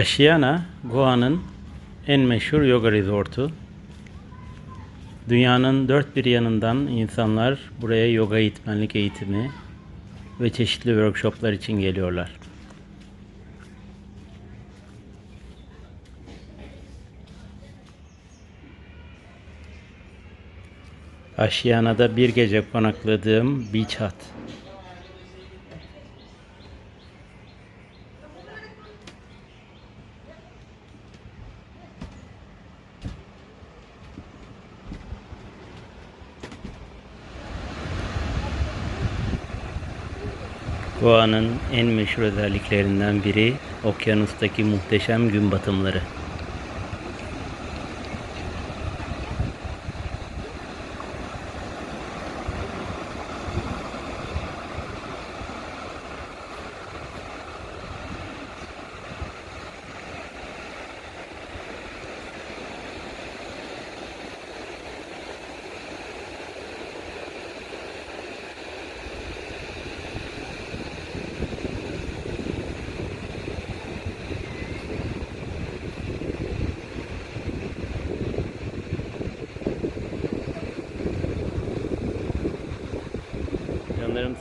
Ashiana, Goa'nın en meşhur yoga resortu. Dünyanın dört bir yanından insanlar buraya yoga eğitmenlik eğitimi ve çeşitli workshoplar için geliyorlar. Ashiana'da bir gece konakladığım Beach Hut. Goa'nın en meşhur özelliklerinden biri okyanustaki muhteşem gün batımları.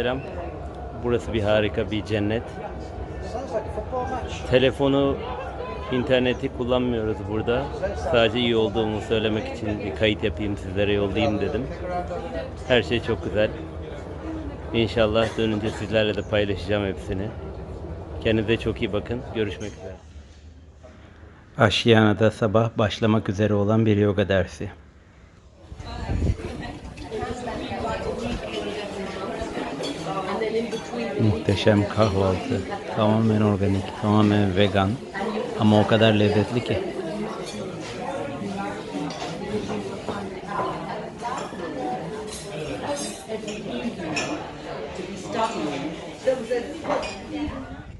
Selam. Burası bir harika bir cennet. Telefonu, interneti kullanmıyoruz burada. Sadece iyi olduğumu söylemek için bir kayıt yapayım sizlere yollayayım dedim. Her şey çok güzel. İnşallah dönünce sizlerle de paylaşacağım hepsini. Kendinize çok iyi bakın. Görüşmek üzere. Aşiyana'da sabah başlamak üzere olan bir yoga dersi. Muhteşem kahvaltı. Tamamen organik, tamamen vegan. Ama o kadar lezzetli ki.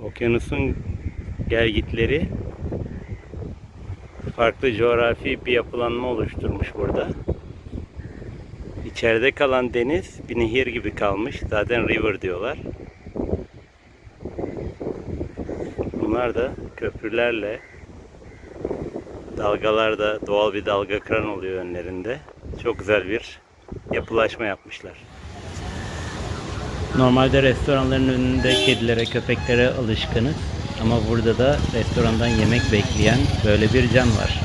Okyanusun gelgitleri farklı coğrafi bir yapılanma oluşturmuş burada. İçeride kalan deniz bir nehir gibi kalmış. Zaten river diyorlar. Bunlar da köprülerle dalgalarda doğal bir dalga kıran oluyor önlerinde. Çok güzel bir yapılaşma yapmışlar. Normalde restoranların önünde kedilere, köpeklere alışkınız. Ama burada da restorandan yemek bekleyen böyle bir can var.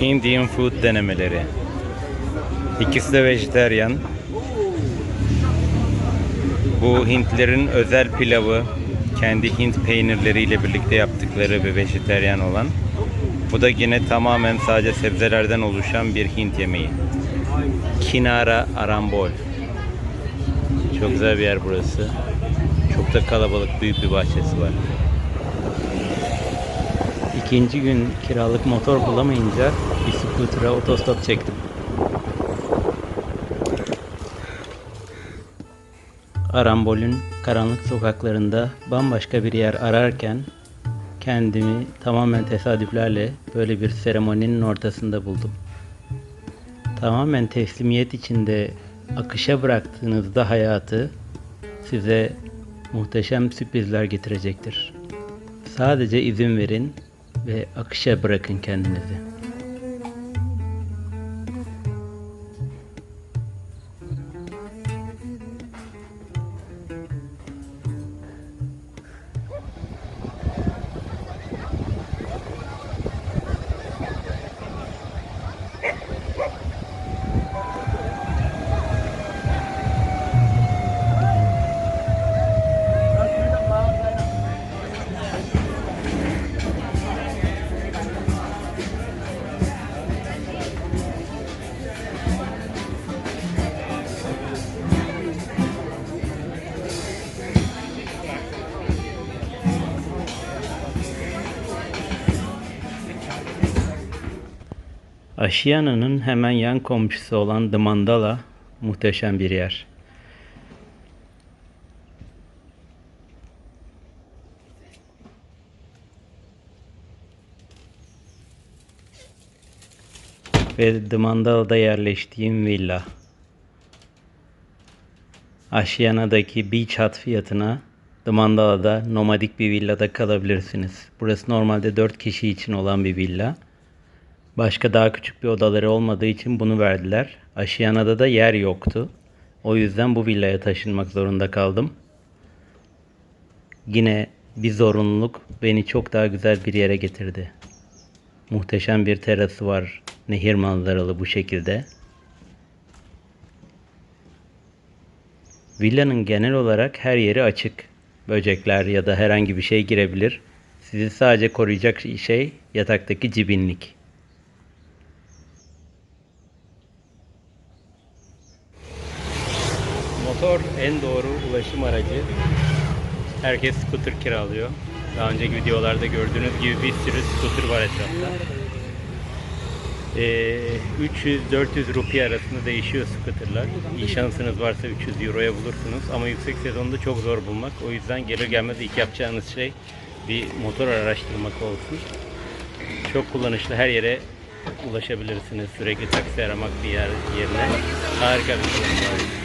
Indian food denemeleri. İkisi de vejeteryan. Bu Hintlerin özel pilavı, kendi Hint peynirleriyle birlikte yaptıkları bir vejeteryan olan. Bu da yine tamamen sadece sebzelerden oluşan bir Hint yemeği. Kinara Arambol. Çok güzel bir yer burası. Çok da kalabalık, büyük bir bahçesi var. İkinci gün kiralık motor bulamayınca bir skutura otostop çektim. Arambol'ün karanlık sokaklarında bambaşka bir yer ararken kendimi tamamen tesadüflerle böyle bir seremoninin ortasında buldum. Tamamen teslimiyet içinde akışa bıraktığınızda hayatı size muhteşem sürprizler getirecektir. Sadece izin verin ve akışa bırakın kendinizi. Aşiyana'nın hemen yan komşusu olan The Mandala muhteşem bir yer. Ve The Mandala'da yerleştiğim villa. Aşiyana'daki beach hut fiyatına The Mandala'da nomadik bir villada kalabilirsiniz. Burası normalde 4 kişi için olan bir villa. Başka daha küçük bir odaları olmadığı için bunu verdiler. Aşiyana'da da yer yoktu. O yüzden bu villaya taşınmak zorunda kaldım. Yine bir zorunluluk beni çok daha güzel bir yere getirdi. Muhteşem bir terası var. Nehir manzaralı bu şekilde. Villanın genel olarak her yeri açık. Böcekler ya da herhangi bir şey girebilir. Sizi sadece koruyacak şey yataktaki cibinlik. Motor en doğru ulaşım aracı. Herkes scooter kiralıyor. Daha önceki videolarda gördüğünüz gibi bir sürü scooter var etrafta. Ee, 300-400 rupi arasında değişiyor scooterlar. İyi şansınız varsa 300 euroya bulursunuz ama yüksek sezonda çok zor bulmak. O yüzden gelir gelmez ilk yapacağınız şey bir motor araştırmak olsun. Çok kullanışlı her yere ulaşabilirsiniz. Sürekli taksi aramak bir yer yerine. Harika bir şey.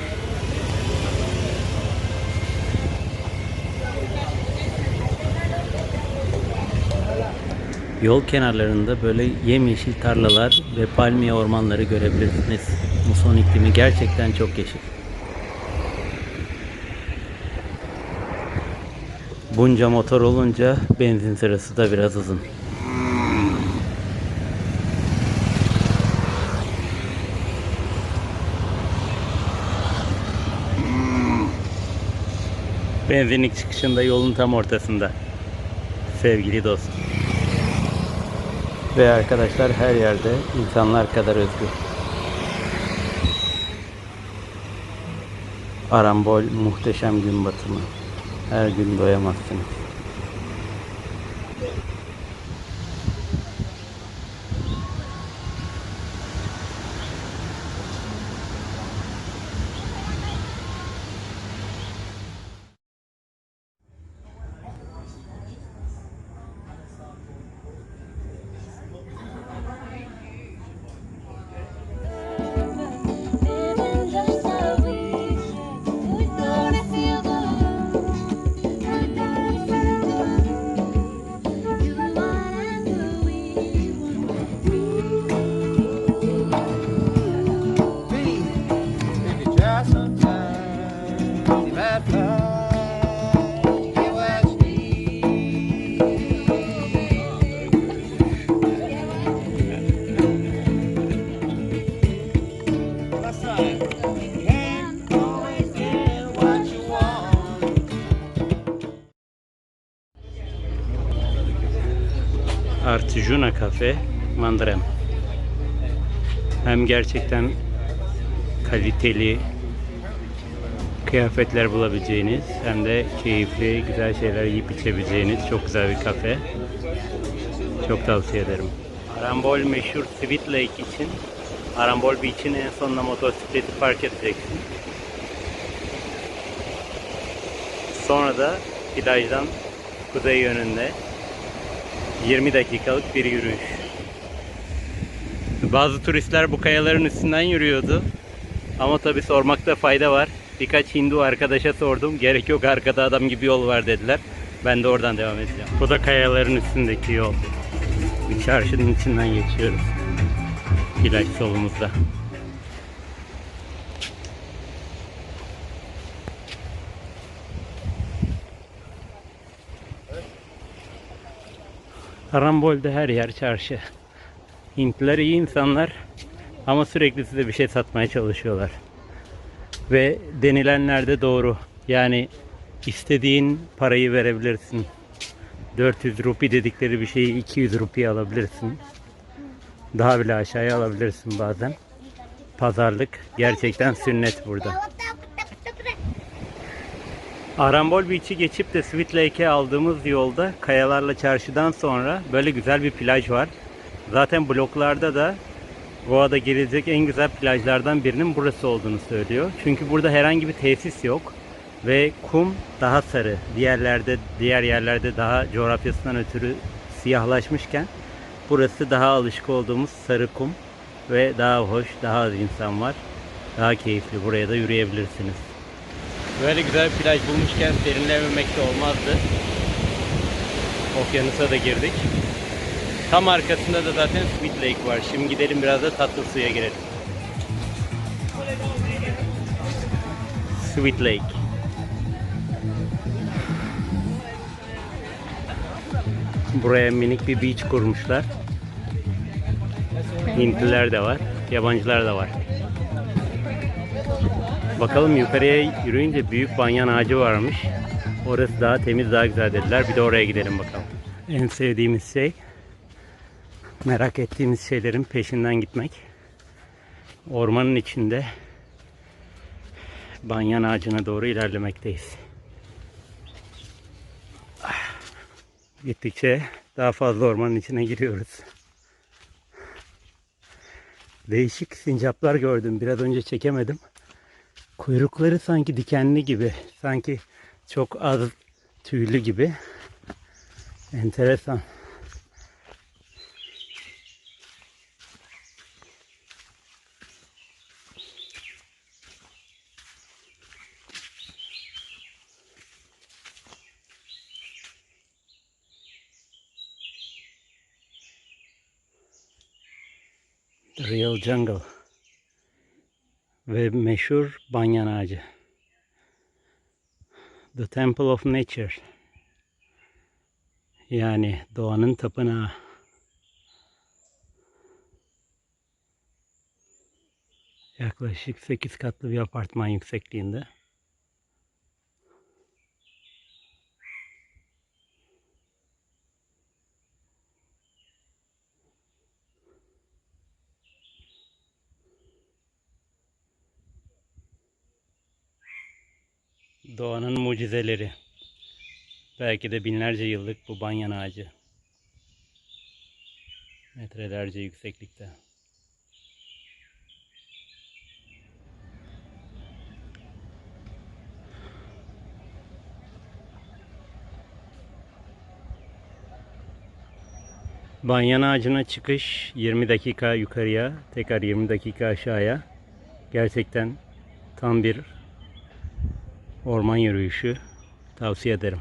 Yol kenarlarında böyle yemyeşil tarlalar ve palmiye ormanları görebilirsiniz. Muson iklimi gerçekten çok yeşil. Bunca motor olunca benzin sırası da biraz uzun. Benzinlik çıkışında yolun tam ortasında. Sevgili dostum. Ve arkadaşlar her yerde insanlar kadar özgür. Arambol muhteşem gün batımı. Her gün doyamazsınız. Artijuna Cafe Mandrem. Hem gerçekten kaliteli kıyafetler bulabileceğiniz hem de keyifli güzel şeyler yiyip içebileceğiniz çok güzel bir kafe. Çok tavsiye ederim. Arambol meşhur Sweet Lake için Arambol Beach'in en sonuna motosikleti park edeceksin. Sonra da plajdan kuzey yönünde 20 dakikalık bir yürüyüş. Bazı turistler bu kayaların üstünden yürüyordu. Ama tabi sormakta fayda var. Birkaç Hindu arkadaşa sordum. Gerek yok arkada adam gibi yol var dediler. Ben de oradan devam edeceğim. Bu da kayaların üstündeki yol. Bir çarşının içinden geçiyoruz. Plaj solumuzda. Arambol'de her yer çarşı. Hintliler iyi insanlar ama sürekli size bir şey satmaya çalışıyorlar. Ve denilenler de doğru. Yani istediğin parayı verebilirsin. 400 rupi dedikleri bir şeyi 200 rupiye alabilirsin. Daha bile aşağıya alabilirsin bazen. Pazarlık gerçekten sünnet burada. Arambol Beach'i geçip de Sweet Lake'e aldığımız yolda kayalarla çarşıdan sonra böyle güzel bir plaj var. Zaten bloklarda da Goa'da gelecek en güzel plajlardan birinin burası olduğunu söylüyor. Çünkü burada herhangi bir tesis yok ve kum daha sarı. Diğerlerde diğer yerlerde daha coğrafyasından ötürü siyahlaşmışken burası daha alışık olduğumuz sarı kum ve daha hoş, daha az insan var. Daha keyifli. Buraya da yürüyebilirsiniz. Böyle güzel bir plaj bulmuşken serinlememek de olmazdı. Okyanusa da girdik. Tam arkasında da zaten Sweet Lake var. Şimdi gidelim biraz da tatlı suya girelim. Sweet Lake. Buraya minik bir beach kurmuşlar. Hintliler de var, yabancılar da var. Bakalım yukarıya yürüyünce büyük banyan ağacı varmış. Orası daha temiz, daha güzel dediler. Bir de oraya gidelim bakalım. En sevdiğimiz şey merak ettiğimiz şeylerin peşinden gitmek. Ormanın içinde banyan ağacına doğru ilerlemekteyiz. Ah. Gittikçe daha fazla ormanın içine giriyoruz. Değişik sincaplar gördüm. Biraz önce çekemedim. Kuyrukları sanki dikenli gibi. Sanki çok az tüylü gibi. Enteresan. The Real Jungle ve meşhur banyan ağacı. The Temple of Nature. Yani doğanın tapınağı. Yaklaşık 8 katlı bir apartman yüksekliğinde. Doğanın mucizeleri. Belki de binlerce yıllık bu banyan ağacı. Metrelerce yükseklikte. Banyan ağacına çıkış 20 dakika yukarıya, tekrar 20 dakika aşağıya. Gerçekten tam bir orman yürüyüşü tavsiye ederim.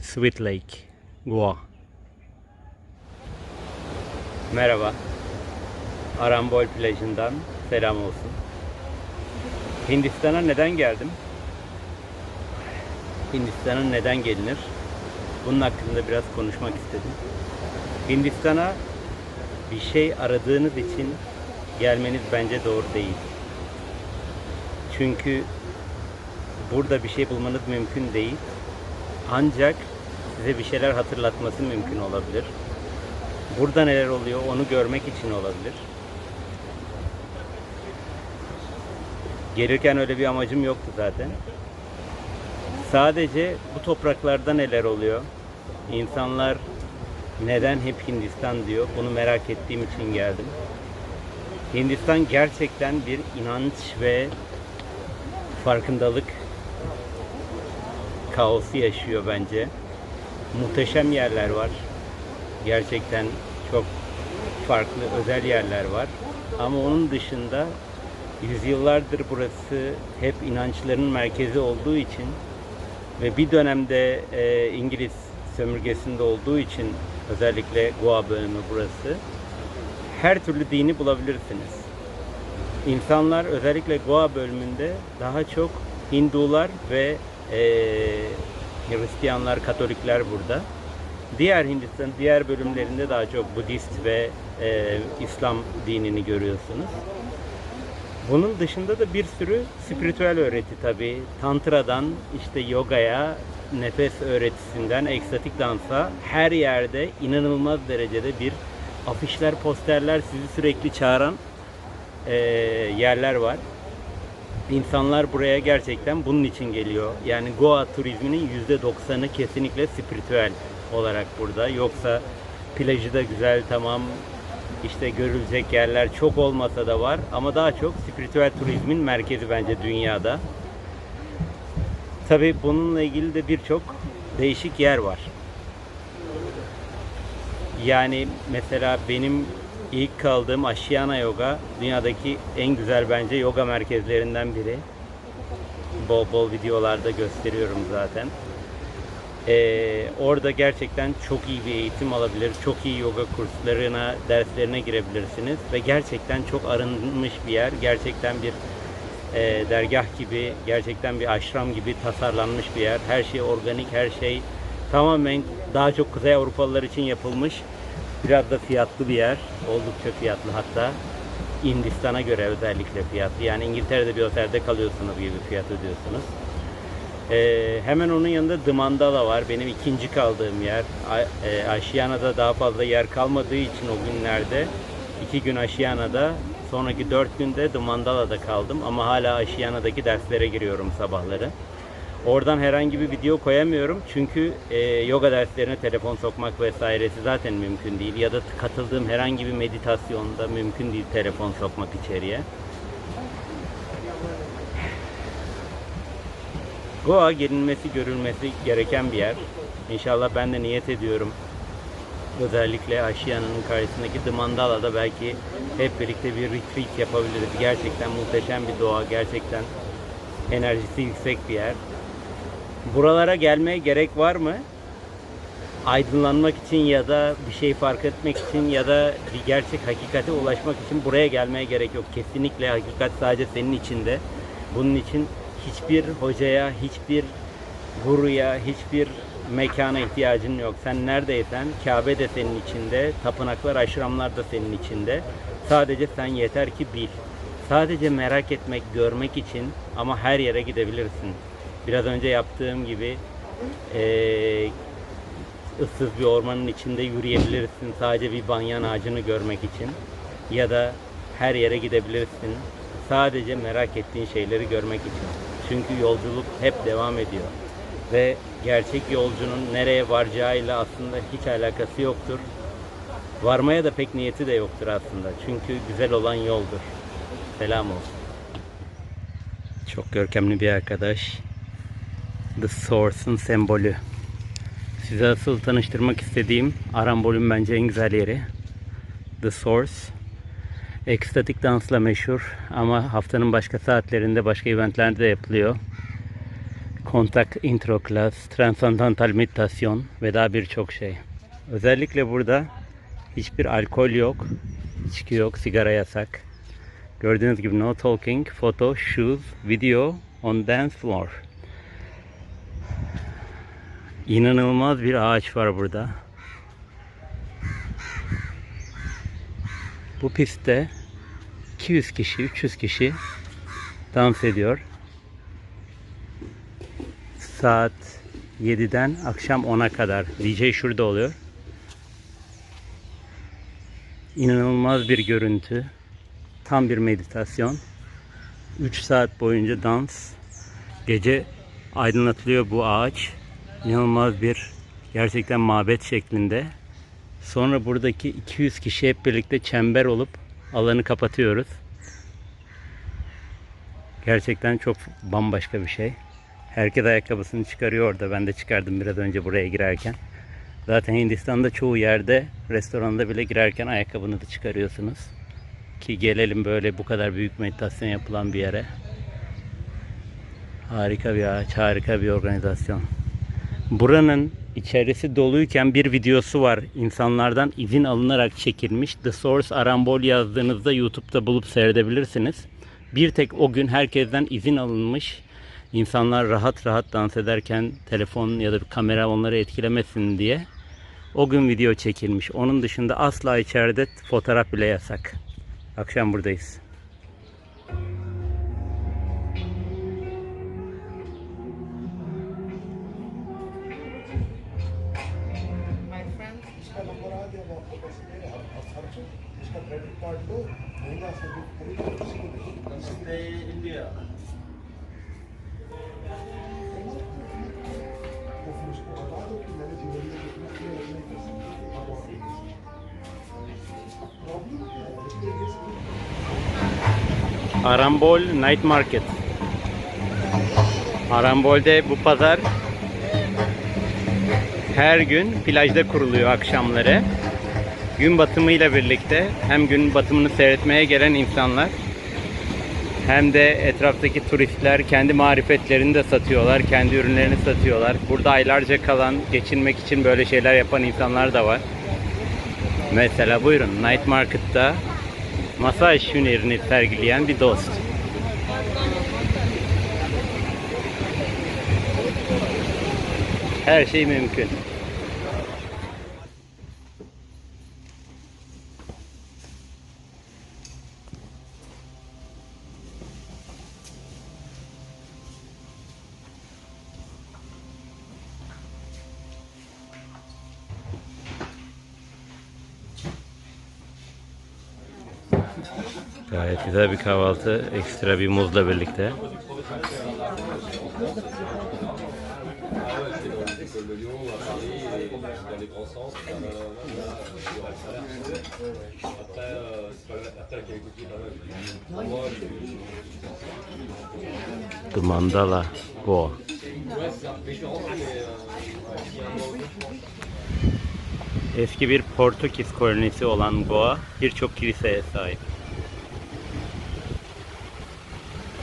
Sweet Lake, Goa. Merhaba. Arambol plajından selam olsun. Hindistan'a neden geldim? Hindistan'a neden gelinir? Bunun hakkında biraz konuşmak istedim. Hindistan'a bir şey aradığınız için gelmeniz bence doğru değil. Çünkü burada bir şey bulmanız mümkün değil. Ancak size bir şeyler hatırlatması mümkün olabilir. Burada neler oluyor onu görmek için olabilir. Gelirken öyle bir amacım yoktu zaten. Sadece bu topraklarda neler oluyor? İnsanlar neden hep Hindistan diyor? Bunu merak ettiğim için geldim. Hindistan gerçekten bir inanç ve farkındalık kaosu yaşıyor bence. Muhteşem yerler var. Gerçekten çok farklı özel yerler var. Ama onun dışında yüzyıllardır burası hep inançların merkezi olduğu için ve bir dönemde e, İngiliz sömürgesinde olduğu için özellikle Goa bölümü burası her türlü dini bulabilirsiniz. İnsanlar özellikle Goa bölümünde daha çok Hindular ve e, Hristiyanlar, Katolikler burada. Diğer Hindistan diğer bölümlerinde daha çok Budist ve e, İslam dinini görüyorsunuz. Bunun dışında da bir sürü spiritüel öğreti tabi. Tantra'dan işte yogaya, nefes öğretisinden ekstatik dansa her yerde inanılmaz derecede bir afişler, posterler sizi sürekli çağıran e, yerler var. İnsanlar buraya gerçekten bunun için geliyor. Yani Goa turizminin %90'ı kesinlikle spiritüel olarak burada. Yoksa plajı da güzel tamam işte görülecek yerler çok olmasa da var ama daha çok spiritüel turizmin merkezi bence dünyada. Tabii bununla ilgili de birçok değişik yer var. Yani mesela benim ilk kaldığım Ashiana Yoga dünyadaki en güzel bence yoga merkezlerinden biri. Bol bol videolarda gösteriyorum zaten. Ee, orada gerçekten çok iyi bir eğitim alabilir, çok iyi yoga kurslarına, derslerine girebilirsiniz ve gerçekten çok arınmış bir yer, gerçekten bir e, dergah gibi, gerçekten bir aşram gibi tasarlanmış bir yer. Her şey organik, her şey tamamen daha çok Kuzey Avrupalılar için yapılmış. Biraz da fiyatlı bir yer, oldukça fiyatlı hatta. Hindistan'a göre özellikle fiyatlı. Yani İngiltere'de bir otelde kalıyorsunuz gibi fiyat ödüyorsunuz. Ee, hemen onun yanında The Mandala var. Benim ikinci kaldığım yer. E, Aşiyana'da daha fazla yer kalmadığı için o günlerde iki gün Aşiyana'da sonraki dört günde The Mandala'da kaldım. Ama hala Aşiyana'daki derslere giriyorum sabahları. Oradan herhangi bir video koyamıyorum çünkü e, yoga derslerine telefon sokmak vesairesi zaten mümkün değil. Ya da katıldığım herhangi bir meditasyonda mümkün değil telefon sokmak içeriye. Goa gelinmesi, görülmesi gereken bir yer. İnşallah ben de niyet ediyorum. Özellikle Aşiyana'nın karşısındaki The Mandala'da belki hep birlikte bir retreat yapabiliriz. Gerçekten muhteşem bir doğa, gerçekten enerjisi yüksek bir yer. Buralara gelmeye gerek var mı? Aydınlanmak için ya da bir şey fark etmek için ya da bir gerçek hakikate ulaşmak için buraya gelmeye gerek yok. Kesinlikle hakikat sadece senin içinde. Bunun için hiçbir hocaya, hiçbir guruya, hiçbir mekana ihtiyacın yok. Sen neredeysen Kabe de senin içinde, tapınaklar, aşramlar da senin içinde. Sadece sen yeter ki bil. Sadece merak etmek, görmek için ama her yere gidebilirsin. Biraz önce yaptığım gibi eee ıssız bir ormanın içinde yürüyebilirsin sadece bir banyan ağacını görmek için ya da her yere gidebilirsin sadece merak ettiğin şeyleri görmek için. Çünkü yolculuk hep devam ediyor ve gerçek yolcunun nereye varacağıyla aslında hiç alakası yoktur. Varmaya da pek niyeti de yoktur aslında. Çünkü güzel olan yoldur. Selam olsun. Çok görkemli bir arkadaş. The Source'un sembolü. Size asıl tanıştırmak istediğim Arambol'ün bence en güzel yeri. The Source. Ekstatik dansla meşhur ama haftanın başka saatlerinde başka eventlerde de yapılıyor. Kontak intro class, transandantal meditasyon ve daha birçok şey. Özellikle burada hiçbir alkol yok, içki yok, sigara yasak. Gördüğünüz gibi no talking, photo, shoes, video on dance floor. İnanılmaz bir ağaç var burada. Bu pistte 200 kişi, 300 kişi dans ediyor. Saat 7'den akşam 10'a kadar DJ şurada oluyor. İnanılmaz bir görüntü. Tam bir meditasyon. 3 saat boyunca dans. Gece aydınlatılıyor bu ağaç. İnanılmaz bir gerçekten mabet şeklinde. Sonra buradaki 200 kişi hep birlikte çember olup alanı kapatıyoruz. Gerçekten çok bambaşka bir şey. Herkes ayakkabısını çıkarıyor orada. Ben de çıkardım biraz önce buraya girerken. Zaten Hindistan'da çoğu yerde restoranda bile girerken ayakkabını da çıkarıyorsunuz. Ki gelelim böyle bu kadar büyük meditasyon yapılan bir yere. Harika bir ağaç, harika bir organizasyon. Buranın içerisi doluyken bir videosu var. İnsanlardan izin alınarak çekilmiş. The Source Arambol yazdığınızda YouTube'da bulup seyredebilirsiniz. Bir tek o gün herkesten izin alınmış. İnsanlar rahat rahat dans ederken telefon ya da kamera onları etkilemesin diye. O gün video çekilmiş. Onun dışında asla içeride fotoğraf bile yasak. Akşam buradayız. Arambol Night Market. Arambol'de bu pazar her gün plajda kuruluyor akşamları. Gün batımıyla birlikte hem gün batımını seyretmeye gelen insanlar hem de etraftaki turistler kendi marifetlerini de satıyorlar, kendi ürünlerini satıyorlar. Burada aylarca kalan, geçinmek için böyle şeyler yapan insanlar da var. Mesela buyurun Night Market'ta masaj hünerini sergileyen bir dost. Her şey mümkün. Gayet güzel bir kahvaltı. Ekstra bir muzla birlikte. The Mandala Goa. Eski bir Portekiz kolonisi olan Goa birçok kiliseye sahip.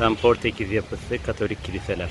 Tam Portekiz yapısı Katolik kiliseler.